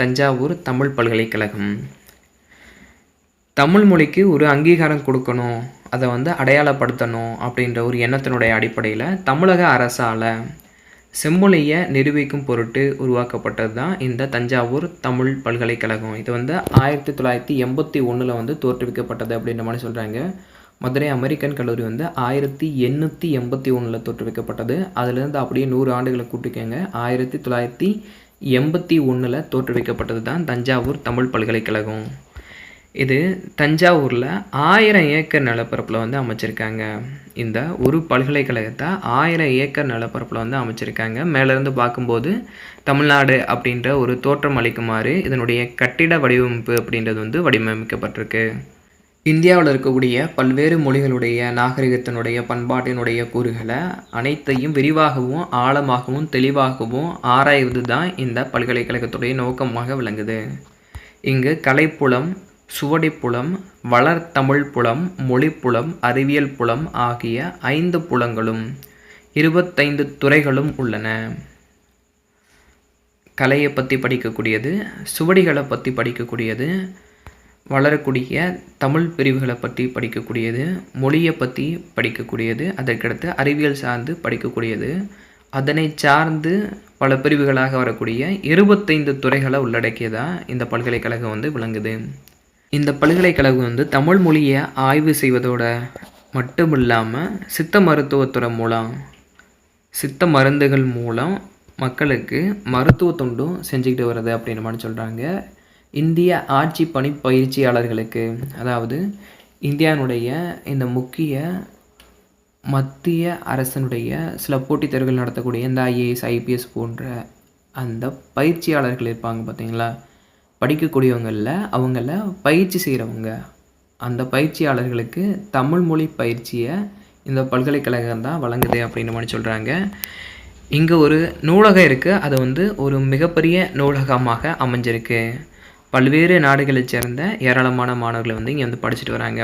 தஞ்சாவூர் தமிழ் பல்கலைக்கழகம். தமிழ் மொழிக்கு ஒரு அங்கீகாரம் கொடுக்கணும் அதை வந்து அடையாளப்படுத்தணும் அப்படின்ற ஒரு எண்ணத்தினுடைய அடிப்படையில் தமிழக அரசால் செம்மொழியை நிரூபிக்கும் பொருட்டு உருவாக்கப்பட்டது தான் இந்த தஞ்சாவூர் தமிழ் பல்கலைக்கழகம். இது வந்து ஆயிரத்தி தொள்ளாயிரத்தி எண்பத்தி ஒன்றில் வந்து தோற்றுவிக்கப்பட்டது அப்படின்ற மாதிரி சொல்கிறாங்க மதுரை அமெரிக்கன் கல்லூரி வந்து ஆயிரத்தி எண்ணூற்றி எண்பத்தி ஒன்றில் தோற்றுவிக்கப்பட்டது. அதுலேருந்து அப்படியே நூறு ஆண்டுகளை கூட்டிக்கங்க. ஆயிரத்தி தொள்ளாயிரத்தி எண்பத்தி ஒன்றில் தோற்றுவிக்கப்பட்டது தான் தஞ்சாவூர் தமிழ் பல்கலைக்கழகம். இது தஞ்சாவூரில் ஆயிரம் ஏக்கர் நிலப்பரப்பில் வந்து அமைச்சிருக்காங்க. இந்த ஒரு பல்கலைக்கழகத்தை ஆயிரம் ஏக்கர் நிலப்பரப்பில் வந்து அமைச்சிருக்காங்க. மேலேருந்து பார்க்கும்போது தமிழ்நாடு அப்படின்ற ஒரு தோற்றம் அளிக்குமாறு இதனுடைய கட்டிட வடிவமைப்பு அப்படின்றது வந்து வடிவமைக்கப்பட்டிருக்கு. இந்தியாவில் இருக்கக்கூடிய பல்வேறு மொழிகளுடைய நாகரிகத்தினுடைய பண்பாட்டினுடைய கூறுகளை அனைத்தையும் விரிவாகவும் ஆழமாகவும் தெளிவாகவும் ஆராய்வது தான் இந்த பல்கலைக்கழகத்துடைய நோக்கமாக விளங்குது. இங்கு கலைப்புலம் சுவடிப்புலம் வளர்தமிழ் புலம் மொழிப்புலம் அறிவியல் புலம் ஆகிய ஐந்து புலங்களும் இருபத்தைந்து துறைகளும் உள்ளன. கலையை பற்றி படிக்கக்கூடியது சுவடிகளை பற்றி படிக்கக்கூடியது வளரக்கூடிய தமிழ் பிரிவுகளை பற்றி படிக்கக்கூடியது மொழியை பற்றி படிக்கக்கூடியது அதற்கடுத்து அறிவியல் சார்ந்து படிக்கக்கூடியது. அதனை சார்ந்து பல பிரிவுகளாக வரக்கூடிய இருபத்தைந்து துறைகளை உள்ளடக்கியதாக இந்த பல்கலைக்கழகம் வந்து விளங்குது. இந்த பல்கலைக்கழகம் வந்து தமிழ் மொழியை ஆய்வு செய்வதோட மட்டும் இல்லாமல் சித்த மருத்துவத்துறை மூலம் சித்த மருந்துகள் மூலம் மக்களுக்கு மருத்துவ தொண்டும் செஞ்சுக்கிட்டு வருது அப்படின்னு சொல்கிறாங்க இந்திய ஆட்சி பணி பயிற்சியாளர்களுக்கு அதாவது இந்தியானுடைய இந்த முக்கிய மத்திய அரசனுடைய சில போட்டித் தேர்வுகள் நடத்தக்கூடிய இந்த ஐஏஎஸ் ஐபிஎஸ் போன்ற அந்த பயிற்சியாளர்கள் இருப்பாங்க பார்த்தீங்களா? படிக்கக்கூடியவங்களில் அவங்கள பயிற்சி செய்கிறவங்க அந்த பயிற்சியாளர்களுக்கு தமிழ் மொழி பயிற்சியை இந்த பல்கலைக்கழகம் தான் வழங்குது அப்படின்னு மாதிரி சொல்கிறாங்க இங்கே ஒரு நூலகம் இருக்குது அது வந்து ஒரு மிகப்பெரிய நூலகமாக அமைஞ்சிருக்கு. பல்வேறு நாடுகளைச் சேர்ந்த ஏராளமான மாணவர்கள் வந்து இங்கே வந்து படிச்சுட்டு வராங்க.